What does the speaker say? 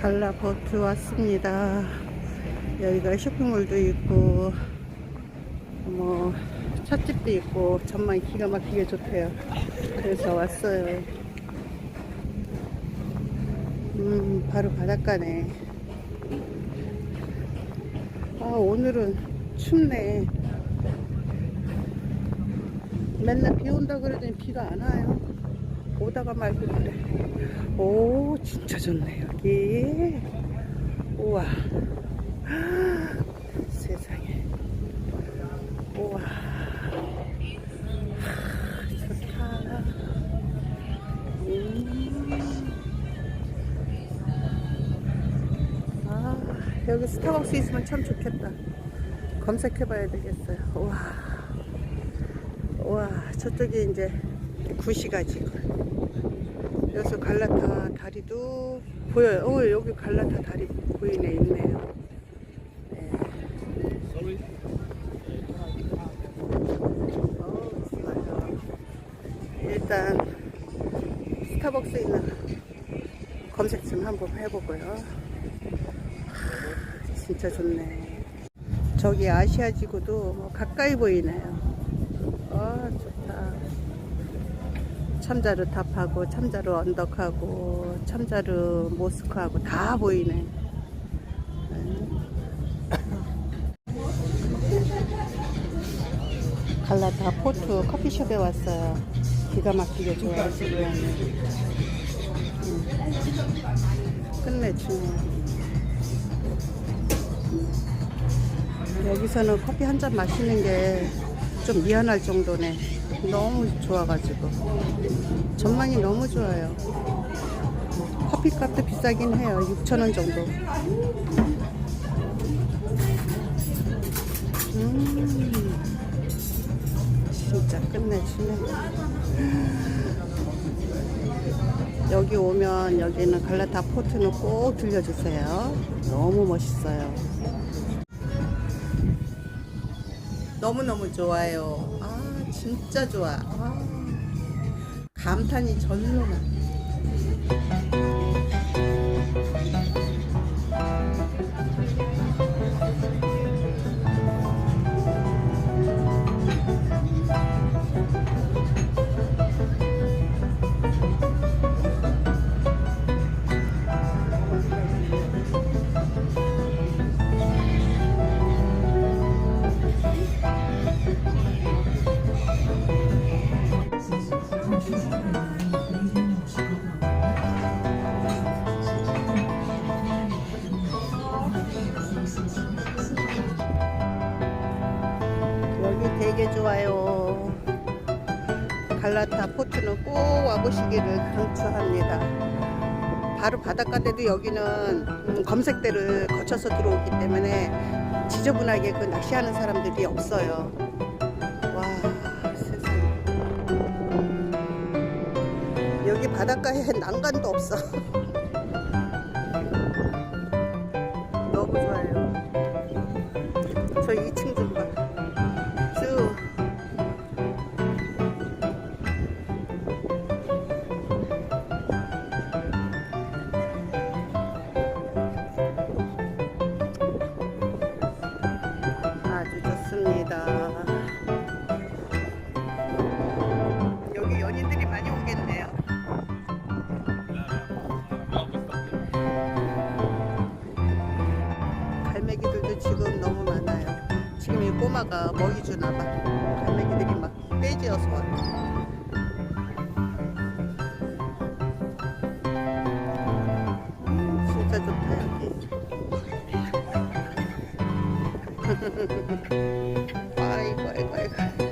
갈라포트 왔습니다. 여기가 쇼핑몰도 있고 뭐 찻집도 있고 전망이 기가 막히게 좋대요. 그래서 왔어요. 음 바로 바닷가네. 아 오늘은 춥네. 맨날 비 온다 그러더니 비가 안 와요. 오다가 말고 그래. 오, 진짜 좋네, 여기. 우와. 세상에. 우와. 좋다. 음. 아, 여기 스타벅스 있으면 참 좋겠다. 검색해 봐야 되겠어요. 우와. 와 저쪽에 이제 구시가지고 여기서 갈라타 다리도 보여요. 어 여기 갈라타 다리 보이네 있네요. 네. 일단 스타벅스 있는 검색 좀 한번 해보고요. 하, 진짜 좋네. 저기 아시아 지구도 뭐 가까이 보이네요. 참자루 탑하고 참자루 언덕하고 참자루 모스크하고 다 보이네. 갈라타 포트 커피숍에 왔어요. 기가 막히게. 음. 끝내주네. 여기서는 커피 한 잔 마시는 게 좀 미안할 정도네. 너무 좋아가지고. 전망이 너무 좋아요. 커피 값도 비싸긴 해요. 6,000원 정도. 음, 진짜 끝내주네. 여기 오면 여기는 갈라타 포트는 꼭 들려주세요. 너무 멋있어요. 너무너무 좋아요. 아, 진짜 좋아. 아, 감탄이 절로 나. 좋아요. 갈라타 포트는 꼭 와보시기를 강추합니다. 바로 바닷가인데도 여기는 음, 검색대를 거쳐서 들어오기 때문에 지저분하게 그 낚시하는 사람들이 없어요. 와, 세상에. 여기 바닷가에 난간도 없어. 지금 너무 많아요. 지금 이 꼬마가 먹이 주나 봐. 갈매기들이 막 떼지어서 와. 음, 진짜 좋다 여기. 아이고 아이고 아이고.